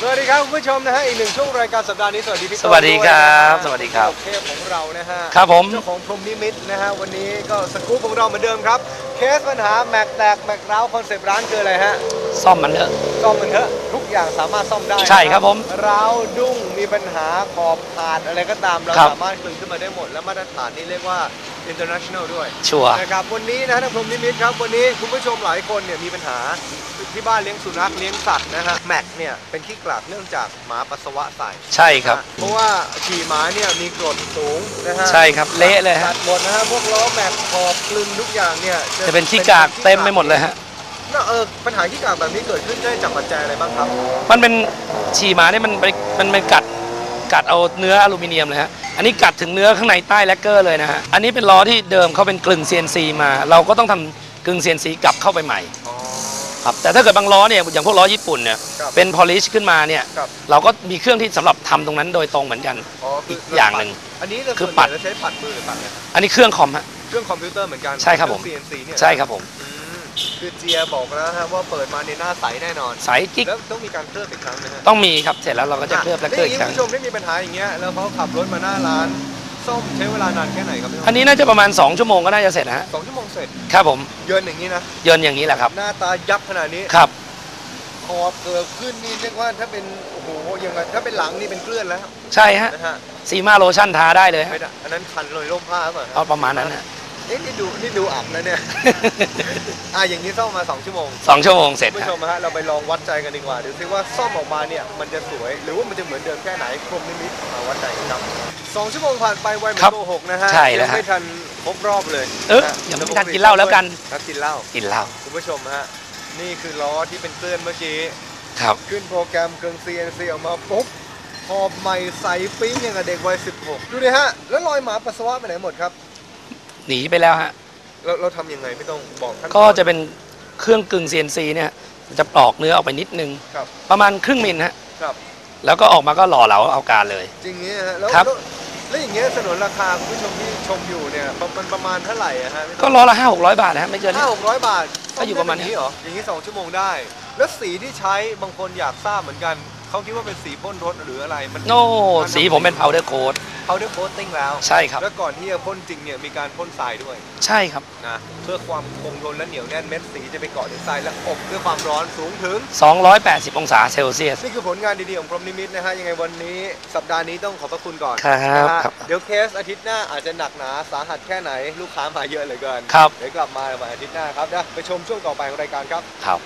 สวัสดีครับคุณผู้ชมนะฮะอีกหนึ่งช่วงรายการสัปดาห์นี้สวัสดีพี่สวัสดีครับโต้งด้วยนะฮะสวัสดีครับเทพของเรานะฮะครับผมเจ้าของพรหมนิมิตนะฮะวันนี้ก็สกู๊ปของเราเหมือนเดิมครับ เคสปัญหาแม็กแตกแม็กร้าวคอนเซปต์ร้านคืออะไรฮะซ่อมมันเถอะซ่อมมันเถอะทุกอย่างสามารถซ่อมได้ใช่ครับผมร้าวดุ้งมีปัญหาขอบขาดอะไรก็ตามเราครับสามารถกลึงขึ้นมาได้หมด และมาตรฐานนี้เรียกว่า international ด้วย ชัวร์ นะครับวันนี้นะทางพรหมนิมิตครับวันนี้คุณผู้ชมหลายคนเนี่ยมีปัญหาที่บ้านเลี้ยงสุนัขเลี้ยงสัตว์นะฮะแม็กเนี่ยเป็นขี้กลากเนื่องจากหมาปัสสาวะใส่ใช่ครับ เพราะว่าขี่ม้าเนี่ยมีกรดสูงนะฮะใช่ครับ เละเลยฮะตัดหมดนะฮะพวกล้อแม็กขอบกลึงทุกอย่างเนี่ยจะเป็นขี้กากเต็มไปหมดเลยฮะ น่าเออปัญหาขี้กากแบบนี้เกิดขึ้นได้จากปัจจัยอะไรบ้างครับ มันเป็นฉี่หมาเนี่ยมันไปมันมันกัดกัดเอาเนื้ออลูมิเนียมเลยฮะ อันนี้กัดถึงเนื้อข้างในใต้แลกเกอร์เลยนะฮะ อันนี้เป็นล้อที่เดิมเขาเป็นกลึง CNC มา เราก็ต้องทำกลึง CNC กลับเข้าไปใหม่อ๋อครับแต่ถ้าเกิดบางล้อเนี่ยอย่างพวกล้อญี่ปุ่นเนี่ยครับเป็น polish ขึ้นมาเนี่ยครับ เราก็มีเครื่องที่สำหรับทำตรงนั้นโดยตรงเหมือนกัน อ๋อคือีกอย่างหนึ่งอันนี้เราคือส่วนใหปัญ่ดเราใช้ปัดมือหรือปัดอะไรครับอันนี้เครื่องคอมฮะ เครื่องคอมพิวเตอร์เหมือนกันใช่ครับผมเอง CNC เนี่ยใช่ครับผมอืม คือเจียบอกแล้วฮะว่าเปิดมาในหน้าใสแน่นอนสายกิ๊กแล้วต้องมีการเคลือบอีกครั้งนะฮะต้องมีครับเสร็จแล้วเราก็จะเคลือบแลกเกอร์อีกคแล้รั้วงย่างนี้คุณผู้ชมได้มีปัญหาอย่างเงี้ยแล้วเขาขับรถมาหน้าร้านซ่อมใช้เวลานานแค่ไหนครับพี่อันนี้น่าจะประมาณ 2 ชั่วโมงก็น่าจะเสร็จนะฮะสองชั่วโมงเสร็จครับผมเยินอย่างนี้นะเยินอย่างนี้แหละครับ หน้าตายับขนาดนี้ครับคอเกิดขึ้นนี่เรียกว่าถ้าเป็นโอ้โหยังไงถ้าเป็นหลังนี่เป็นเกลื่อนแล้ว ใช่ฮะนะฮะซีมาโลชั่นทาได้เลยฮะไม่ได้อันนั้นคันเลยร่มผ้าหรือเปล่าเอาประมาณนั้นฮะ เอ๊ะนี่ดูนี่ดูอับนะเนี่ยอะอย่างนี้ซ่อมมาสองชั่วโมงสองชั่วโมงเสร็จคุณผู้ฮะชมฮะเราไปลองวัดใจกันดีกว่าดูซิว่าซ่อมออกมาเนี่ยมันจะสวย หรือว่ามันจะเหมือนเดิมแค่ไหนพรหมนิมิตมาวัดใจกันครับสองชั่วโมงผ่านไปไวเหมือนโกหกนะฮะใช่แล้วยังฮะไม่ทันครบรอบเลยเออยังไม่ทันกินเหล้าแล้วกันครับกินเหล้า กินเหล้าคุณผู้ชมฮะ นี่คือล้อที่เป็นเกลื่อนเมื่อกี้ ครับ ขึ้นโปรแกรมเกิง CNC ออกมาปุ๊บขอบใหม่ใสปิ้งอย่างกับเด็กวัย 16 ดูดิฮะ แล้วรอยหมาปัสสาวะไปไหนหมดครับ หนีไปแล้วฮะเราเราทำยังไงไม่ต้องบอกขั้นตอน ก็จะเป็นเครื่องกึ่ง CNC เนี่ยมันจะปลอกเนื้อออกไปนิดนึง ครับ ประมาณครึ่งมิลฮะครับ แล้วก็ออกมาก็หล่อเหลาเอาการเลย จริงเงี้ยฮะแล้วครับ แล้วแล้วอย่างเงี้ยสนนราคาคุณผู้ชมที่ชมอยู่เนี่ยมันประมาณเท่าไหร่อะฮะก็ล้อละห้าหกร้อยบาทนะฮะไม่เกินห้าหกร้อยบาทก็อยู่ประมาณซ่ได้แบบนี้เหรออย่างนี้สองชั่วโมงได้ แล้วสีที่ใช้บางคนอยากทราบเหมือนกัน เขาคิดว่าเป็นสีพ่นรถหรืออะไรมันโน่สีผมเป็น powder coat เขาได้โคตติ้งแล้วใช่ครับแล้วก่อนที่จะพ่นจริงเนี่ยมีการพ่นทรายด้วย ใช่ครับนะเพื่อความคงทนและเหนียวแน่นเม็ดสีจะไปเกาะในทรายและอบด้วยความร้อนสูงถึง 280 องศาเซลเซียสนี่คือผลงานดีๆของพรหมนิมิตนะฮะยังไงวันนี้สัปดาห์นี้ต้องขอบพระคุณก่อนครับนะฮะครับเดี๋ยวเคสอาทิตย์หน้าอาจจะหนักหนาสาหัสแค่ไหนลูกค้ามาเยอะเหลือเกินครับเดี๋ยวกลับมาวันอาทิตย์หน้าครับนะไปชมช่วงต่อไปของรายการครับครับ